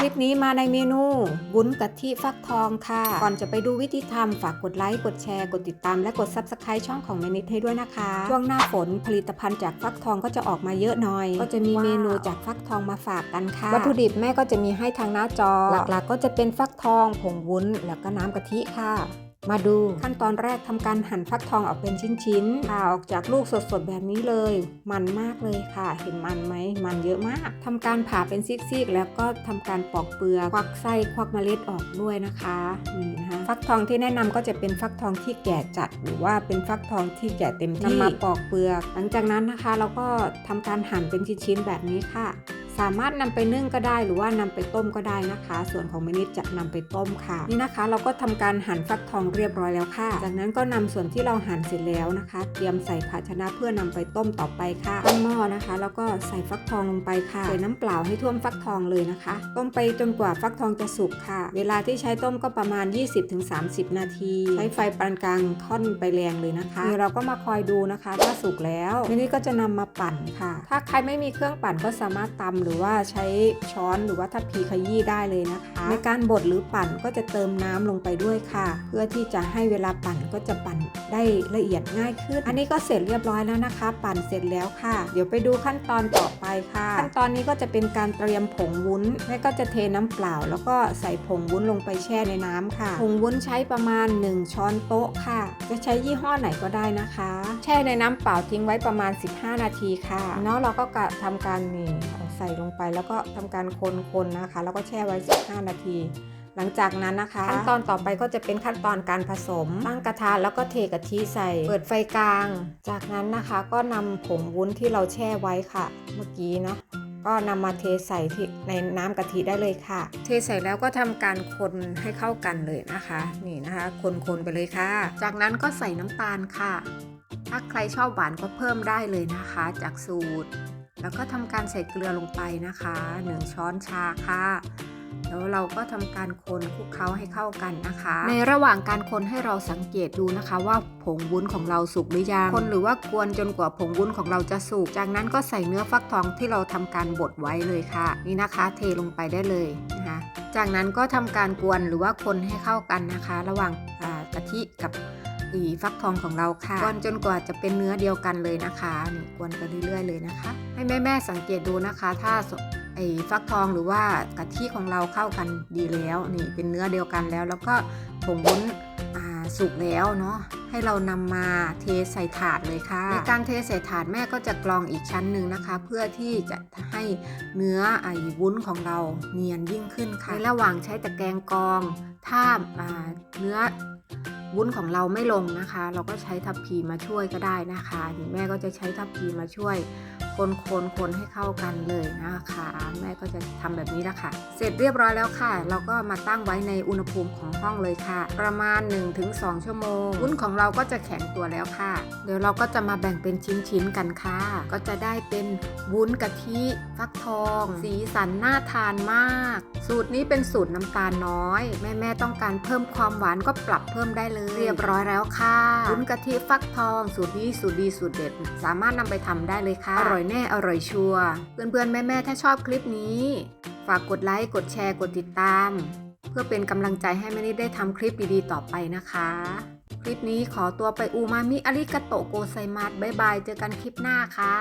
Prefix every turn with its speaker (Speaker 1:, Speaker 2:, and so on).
Speaker 1: คลิปนี้มาในเมนูวุ้นกะทิฟักทองค่ะ ก่อนจะไปดูวิธีทำฝากกดไลค์ กดแชร์ กดติดตาม และกด Subscribe ช่องของแมนิดให้ด้วยนะคะ ช่วงหน้าฝนผลิตภัณฑ์จากฟักทองก็จะออกมาเยอะหน่อย ก็จะมีเมนูจากฟักทองมาฝากกันค่ะ วัตถุดิบแม่ก็จะมีให้ทางหน้าจอ หลักๆ ก็จะเป็นฟักทอง ผงวุ้น แล้วก็น้ำกะทิค่ะ มาดูขั้นตอนแรกทำการหั่นฟักทองออกเป็นชิ้นๆผ่าออกจากลูกสดๆแบบนี้เลย มันมากเลยค่ะ เห็นมันไหม มันเยอะมากทำการผ่าเป็นซีกๆ แล้วก็ทำการปอกเปลือกควักไส้ควักเมล็ดออกด้วยนะคะนี่นะคะฟักทองที่แนะนำก็จะเป็นฟักทองที่แก่จัด หรือว่าเป็นฟักทองที่แก่เต็มที่นำมาปอกเปลือก หลังจากนั้นนะคะ เราก็ทำการหั่นเป็นชิ้นๆแบบนี้ค่ะ สามารถนำไปนึ่งก็ได้ หรือว่านำไปต้มก็ได้นะคะ ส่วนของเมนิดจะนำไปต้มค่ะนี่นะคะ เราก็ทำการหั่นฟักทองเรียบร้อยแล้วค่ะ จากนั้นก็นำส่วนที่เราหั่นเสร็จแล้วนะคะ เตรียมใส่ภาชนะเพื่อนำไปต้มต่อไปค่ะตั้งหม้อนะคะ แล้วก็ใส่ฟักทองลงไปค่ะใส่น้ำเปล่าให้ท่วมฟักทองเลยนะคะ ต้มไปจนกว่าฟักทองจะสุกค่ะ เวลาที่ใช้ต้มก็ประมาณ 20-30 นาที ใช้ไฟปานกลางค่อนไปแรงเลยนะคะเดี๋ยวเราก็มาคอยดูนะคะ ถ้าสุกแล้วเมนิดก็จะนำมาปั่นค่ะ ถ้าใครไม่มีเครื่องปั่นก็สามารถตำหรือว่าใช้ช้อนหรือว่าทัพพีขยี้ได้เลยนะคะ ในการบดหรือปั่นก็จะเติมน้ำลงไปด้วยค่ะ เพื่อที่จะให้เวลาปั่นก็จะปั่น ได้ละเอียดง่ายขึ้น อันนี้ก็เสร็จเรียบร้อยแล้วนะคะ ปั่นเสร็จแล้วค่ะ เดี๋ยวไปดูขั้นตอนต่อไปค่ะ ขั้นตอนนี้ก็จะเป็นการเตรียมผงวุ้นแม่ก็จะเทน้ำเปล่า แล้วก็ใส่ผงวุ้นลงไปแช่ในน้ำค่ะ ผงวุ้นใช้ประมาณ 1 ช้อนโต๊ะค่ะ จะใช้ยี่ห้อไหนก็ได้นะคะ แช่ในน้ำเปล่าทิ้งไว้ประมาณ 15 นาทีค่ะเนาะเราก็กะทำการนี่ใส่ลงไปแล้วก็ทำการคนๆนะคะ แล้วก็แช่ไว้ 15 นาที หลังจากนั้นนะคะขั้นตอนต่อไปก็จะเป็นขั้นตอนการผสมตั้งกระทะแล้วก็เทกะทิใส่ เปิดไฟกลาง จากนั้นนะคะก็นำผงวุ้นที่เราแช่ไว้ค่ะ เมื่อกี้เนาะก็นำมาเทใส่ที่ในน้ำกะทิได้เลยค่ะ เทใส่แล้วก็ทำการคนให้เข้ากันเลยนะคะ นี่นะคะ คนๆไปเลยค่ะ จากนั้นก็ใส่น้ำตาลค่ะ ถ้าใครชอบหวานก็เพิ่มได้เลยนะคะ จากสูตร แล้วก็ทำการใส่เกลือลงไปนะคะ 1 ช้อนชาค่ะ แล้วเราก็ทำการคนคลุกเคล้าให้เข้ากันนะคะ ในระหว่างการคนให้เราสังเกตดูนะคะ ว่าผงวุ้นของเราสุกหรือยังคนหรือว่ากวนจนกว่าผงวุ้นของเราจะสุกจากนั้นก็ใส่เนื้อฟักทองที่เราทำการบดไว้เลยค่ะ นี่นะคะเทลงไปได้เลยนะคะ จากนั้นก็ทำการกวนหรือว่าคนให้เข้ากันนะคะ ระหว่างอ่ากะทิกับ อีฟักทองของเราค่ะกวนจนกว่าจะเป็นเนื้อเดียวกันเลยนะคะนี่กวนไปเรื่อยๆเลยนะคะ ให้แม่ๆสังเกตดูนะคะ ถ้าไอ้ฟักทองหรือว่ากะทิของเราเข้ากันดีแล้วนี่เป็นเนื้อเดียวกันแล้ว แล้วก็ผงวุ้นอ่าสุกแล้วเนาะให้เรานำมาเทใส่ถาดเลยค่ะในการเทใส่ถาดแม่ก็จะกรองอีกชั้นหนึ่งนะคะ เพื่อที่จะให้เนื้อไอ้วุ้นของเราเนียนยิ่งขึ้นค่ะในระหว่างใช้ตะแกรงกรองถ้าอ่าเนื้อ วุ้นของเราไม่ลงนะคะ เราก็ใช้ทับพีมาช่วยก็ได้นะคะนี่แม่ก็จะใช้ทับพีมาช่วยคนคนคนให้เข้ากันเลยนะคะ ก็จะทำแบบนี้นะค่ะ เสร็จเรียบร้อยแล้วค่ะ เราก็มาตั้งไว้ในอุณหภูมิของห้องเลยค่ะ ประมาณ 1-2 ชั่วโมงวุ้นของเราก็จะแข็งตัวแล้วค่ะ เดี๋ยวเราก็จะมาแบ่งเป็นชิ้นๆกันค่ะ ก็จะได้เป็นวุ้นกะทิฟักทอง สีสันน่าทานมาก สูตรนี้เป็นสูตรน้ำตาลน้อย แม่ๆต้องการเพิ่มความหวานก็ปรับเพิ่มได้เลย เรียบร้อยแล้วค่ะวุ้นกะทิฟักทอง สูตรนี้สูตรดีสูตรเด็ด สามารถนำไปทำได้เลยค่ะ อร่อยแน่อร่อยชัวร์เพื่อนๆแม่ๆถ้าชอบคลิปนี้ฝากกดไลค์ กดแชร์ กดติดตาม เพื่อเป็นกำลังใจให้แม่นิดได้ทำคลิปดีๆต่อไปนะคะ คลิปนี้ขอตัวไปอูมามิอาริกาโตโกไซมัสบ๊ายบาย เจอกันคลิปหน้าค่ะ